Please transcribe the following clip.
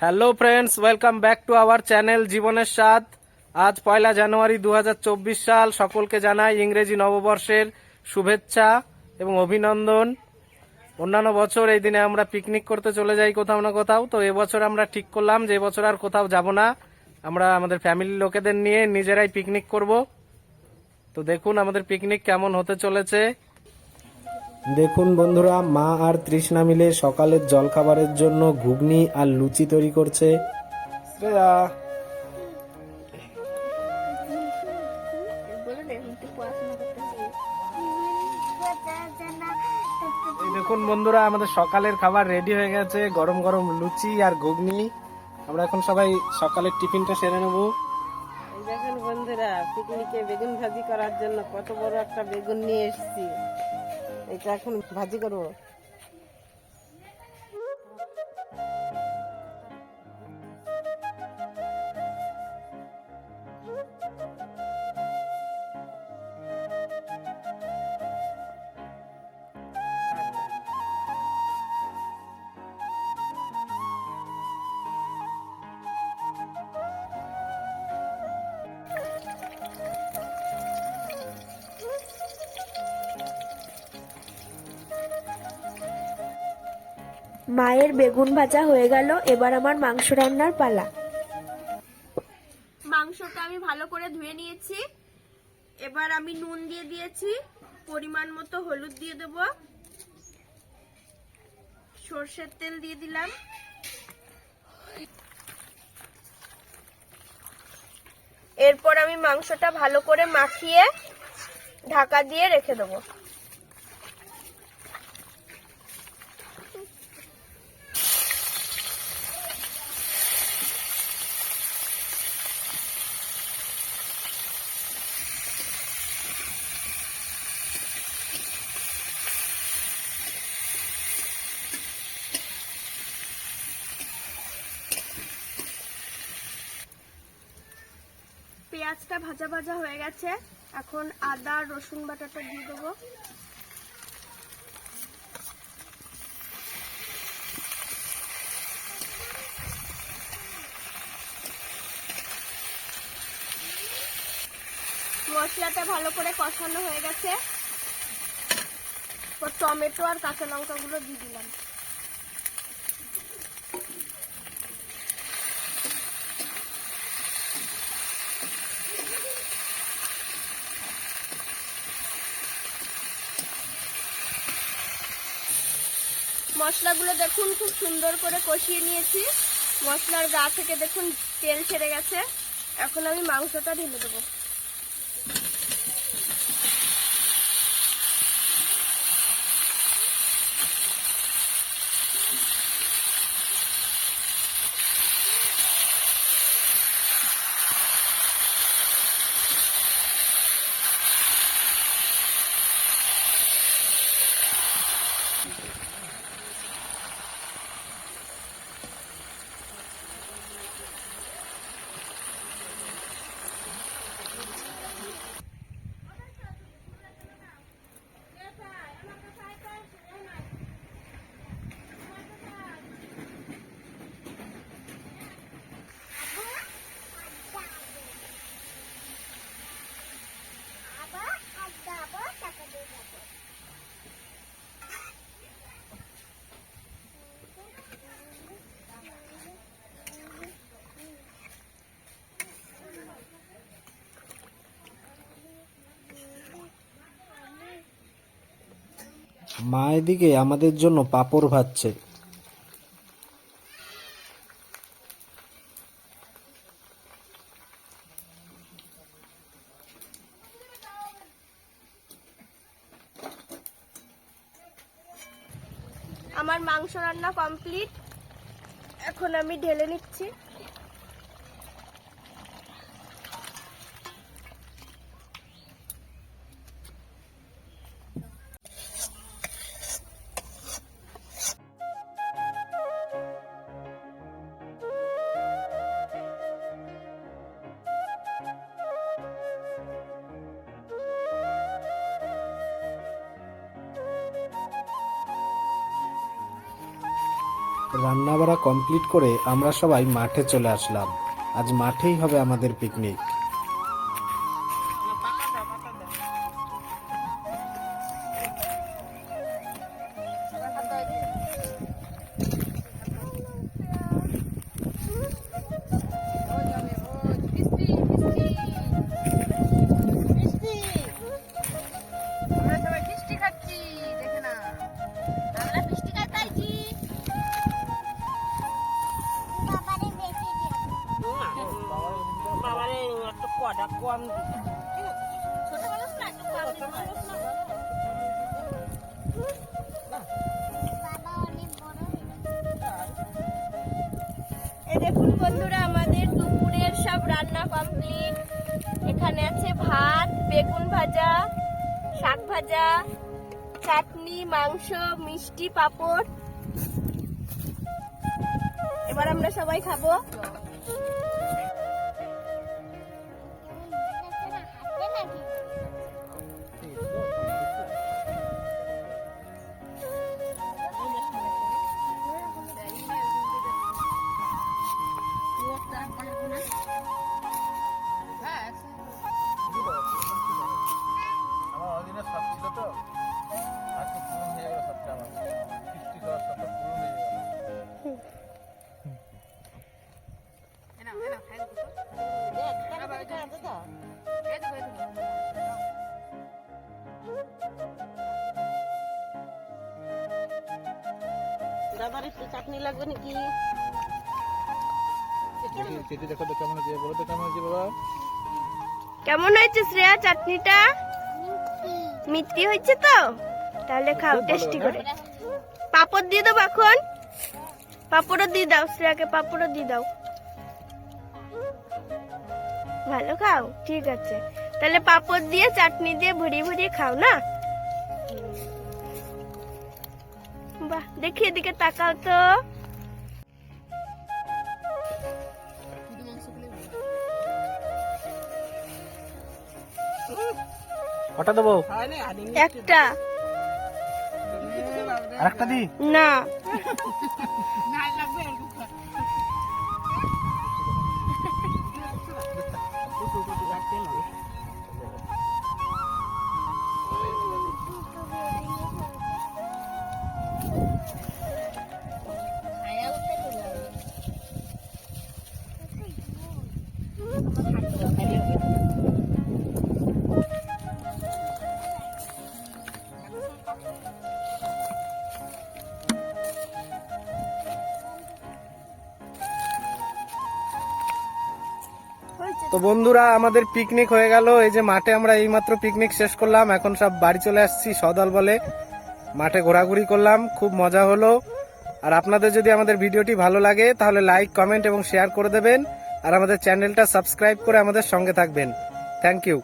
Hello friends welcome back to our channel জীবনের স্বাদ আজ পয়লা জানুয়ারি দু হাজার চব্বিশ সাল সকলকে জানাই ইংরেজি নববর্ষের শুভেচ্ছা এবং অভিনন্দন। অন্যান্য বছর এই দিনে আমরা পিকনিক করতে চলে যাই কোথাও না কোথাও। তো এবছর আমরা ঠিক করলাম যে এবছর আর কোথাও যাব না। আমরা আমাদের ফ্যামিলির লোকেদের নিয়ে নিজেরাই পিকনিক করব। তো দেখুন আমাদের পিকনিক কেমন হতে চলেছে। দেখুন বন্ধুরা, মা আর তৃষ্ণা মিলে সকালের জলখাবারের জন্য ঘুগনি আর লুচি তৈরি করছে। শ্রেয়া। দেখুন বন্ধুরা, আমাদের সকালের খাবার রেডি হয়ে গেছে। গরম গরম লুচি আর ঘুগনি। আমরা এখন সবাই সকালের টিফিনটা সেরে নেব। দেখেন বন্ধুরা পিকনিকে বেগুন ভাজি করার জন্য কত বড় একটা বেগুন নিয়ে এসেছি। এটা এখন ভাজি করব। মায়ের বেগুন ভাজা হয়ে গেল, এবার আমার মাংস রান্নার পালা। মাংসটা আমি ভালো করে ধুয়ে নিয়েছি। এবার আমি নুন দিয়ে দিয়েছি, পরিমাণ মতো হলুদ দিয়ে দেব। সর্ষের তেল দিয়ে দিলাম। এরপর আমি মাংসটা ভালো করে মাখিয়ে ঢাকা দিয়ে রেখে দেবো। পেঁয়াজটা ভাজা ভাজা হয়ে গেছে। এখন আদা, রসুন বাটাটা দিয়ে দেবো। মশলাটা ভালো করে কষানো হয়ে গেছে। টমেটো আর কাঁচা লঙ্কাগুলো দিয়ে দিলাম। মশলাগুলো দেখুন, খুব সুন্দর করে কষিয়ে নিয়েছি। মশলার গা থেকে দেখুন তেল ছেড়ে গেছে। এখন আমি মাংসটা ঢেলে দেবো। মা এদিকে আমাদের জন্য পাপড় ভাজছে। আমার মাংস রান্না কমপ্লিট। এখন আমি ঢেলে নিচ্ছি। রান্নাবাড়া কমপ্লিট করে আমরা সবাই মাঠে চলে আসলাম। আজ মাঠেই হবে আমাদের পিকনিক দেখুন বন্ধুরা, আমাদের দুপুরের সব রান্না কমপ্লিট এখানে আছে ভাত, বেগুন ভাজা, শাক ভাজা, চাটনি, মাংস, মিষ্টি, পাঁপড়। এবার আমরা সবাই খাব। দাদার একটু চাটনি লাগবে নাকি? দেখো তো কেমন হয়েছে বলো তো কেমন হয়েছে বাবা? কেমন হয়েছে শ্রেয়া চাটনিটা? মিষ্টি হয়েছে তো? তাহলে খাও টেস্টি করে। পাপড় দিয়ে দাও এখন? পাপড়ও দিয়ে দাও শ্রেয়াকে পাপড়ও দিয়ে দাও। ভালো খাও? ঠিক আছে। তাহলে পাপড় দিয়ে চাটনি দিয়ে ভরিয়ে ভরিয়ে খাও না? বাহ দেখি এদিকে তাকাও তো। কটা দেবো? একটা। আরেকটা দি। না। তো বন্ধুরা, আমাদের পিকনিক হয়ে গেল। এই যে মাঠে আমরা এইমাত্র পিকনিক শেষ করলাম। এখন সব বাড়ি চলে আসছি সদল বলে। মাঠে ঘোরাঘুরি করলাম, খুব মজা হলো। আর আপনাদের যদি আমাদের ভিডিওটি ভালো লাগে, তাহলে লাইক কমেন্ট এবং শেয়ার করে দেবেন। আর আমাদের চ্যানেলটা সাবস্ক্রাইব করে আমাদের সঙ্গে থাকবেন। Thank you